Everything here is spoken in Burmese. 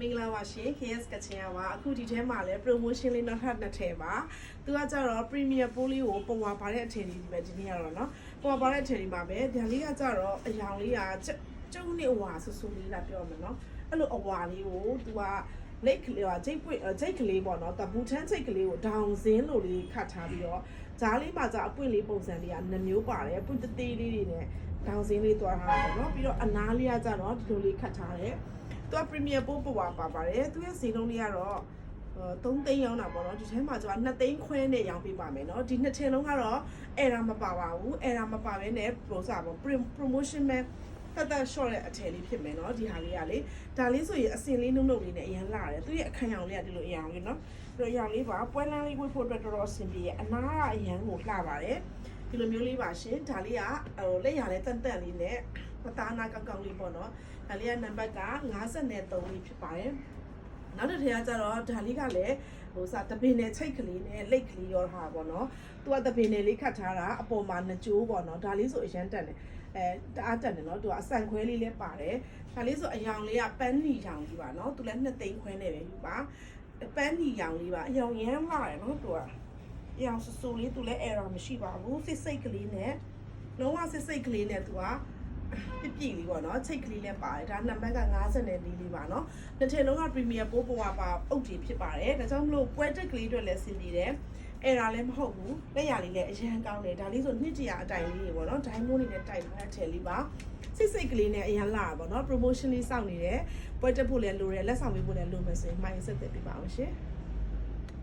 မင်္ဂလာပါရှင် KS ကချင်ရပါအခုဒီထဲမှာလဲ promotion လေးနောက်ထပ်နှစ်ထည့်ပါသူကကြတော့ premier pool လေးကိုပုံဝါပါတဲ့အထည်လေးဒီပဲဒီနေ့ကတော့เนาะပုံဝါပါတဲ့အထည်လေးမှာပဲဒါလေးကကြတော့အယောင်လေးကကျုံနေအဝါဆူဆူလေးလာပြောမယ်เนาะအဲ့လိုအဝါလေးကိုသူကလိတ်ကလေးကဂျိတ်ပွင့်ဂျိတ်ကလေးပေါ့နော်တပူထန်းဂျိတ်ကလေးကိုဒေါင်စင်းလိုလေးခတ်ထားပြီးတော့ဂျားလေးမှာじゃအပွင့်လေးပုံစံလေးကနှမျိုးပါတယ်ပွင့်တသေးလေးတွေနဲ့ဒေါင်စင်းလေးတွားထားတယ်เนาะပြီးတော့အနားလေးကကြတော့ဒီလိုလေးခတ်ထားတယ် သူက premium ပို့ပေါ်ပါပါပါတယ်သူရဲ့ဈေးနှုန်းလေးကတော့3သိန်းရောင်းတာပေါ့နော်ဒီထဲမှာကျွန်တော်2သိန်းခွဲနဲ့ရောင်းပေးပါမယ်နော်ဒီနှစ်ထင်းလုံးကတော့အဲ့ဒါမပါပါဘူးအဲ့ဒါမပါဘဲနဲ့ prosa ပေါ့ promotion ပဲတက်တက် short ရဲ့အထည်လေးဖြစ်မယ်နော်ဒီဟာလေးကလေဒါလေးဆိုရင်အစင်လေးနှုတ်နှုတ်လေးနဲ့အရန်လာတယ်သူရဲ့အခန်းရောင်လေးကဒီလိုအရန်လေးနော်ဒီလိုအရန်လေးပါပွဲလန်းလေးဝတ်ဖို့အတွက်တော်တော်အဆင်ပြေရဲ့အနာကအရန်ကိုလှပါတယ်ဒီလိုမျိုးလေးပါရှင်ဒါလေးကဟိုလက်ရလည်းတန်တန်လေးနဲ့ မသားနာကောက်ကောက်လေးပေါ့နော်ဒါလေးကနံပါတ်က53လေးဖြစ်ပါတယ်နောက်တစ်ထည်ကကြတော့ဒါလေးကလည်းဟိုစာတပင်နဲ့ချိတ်ကလေးနဲ့လိတ်ကလေးရောထားပါပေါ့နော်သူကတပင်နဲ့လေးခတ်ထားတာအပေါ်မှာနှကြိုးပေါ့နော်ဒါလေးဆိုအရန်တက်တယ်အဲတအားတက်တယ်နော်သူကအဆန်ခွဲလေးလည်းပါတယ်ဒါလေးဆိုအယောင်လေးကပန်းနီရောင်ကြီးပါနော်သူလည်းနှစ်သိန်းခွဲနဲ့ပဲယူပါပန်းနီရောင်လေးပါအယောင်ရမ်းလာတယ်နော်သူကအယောင်ဆူဆူလေးသူလည်း error မရှိပါဘူးစစ်စိတ်ကလေးနဲ့လုံးဝစစ်စိတ်ကလေးနဲ့သူက ပြပြလေးပေါ့နော်ချိတ်ကလေးလည်းပါတယ်ဒါနံပါတ်က54လေးပါနော်တစ်ထည်လုံးက premier ပိုးပွားပါအုပ်ကြီးဖြစ်ပါတယ်ဒါကြောင့်မလို့ပွဲတက်ကလေးတွေလည်းဆင်ပြေတယ်အဲ့ဒါလည်းမဟုတ်ဘူးလက်ရလေးလည်းအရန်ကောင်းတယ်ဒါလေးဆိုနှစ်တရာအတိုင်လေးတွေပေါ့နော်ဒိုင်းမိုးလေးနဲ့တိုက်ထားတဲ့ထည်လေးပါစိတ်စိတ်ကလေးနဲ့အရန်လာတာပေါ့နော် promotion လေးစောင့်နေတယ်ပွဲတက်ဖို့လည်းလိုတယ်လက်ဆောင်ပေးဖို့လည်းလိုမယ်ဆိုရင်မိုင်းဆက်သက်ပြပါအောင်ရှင်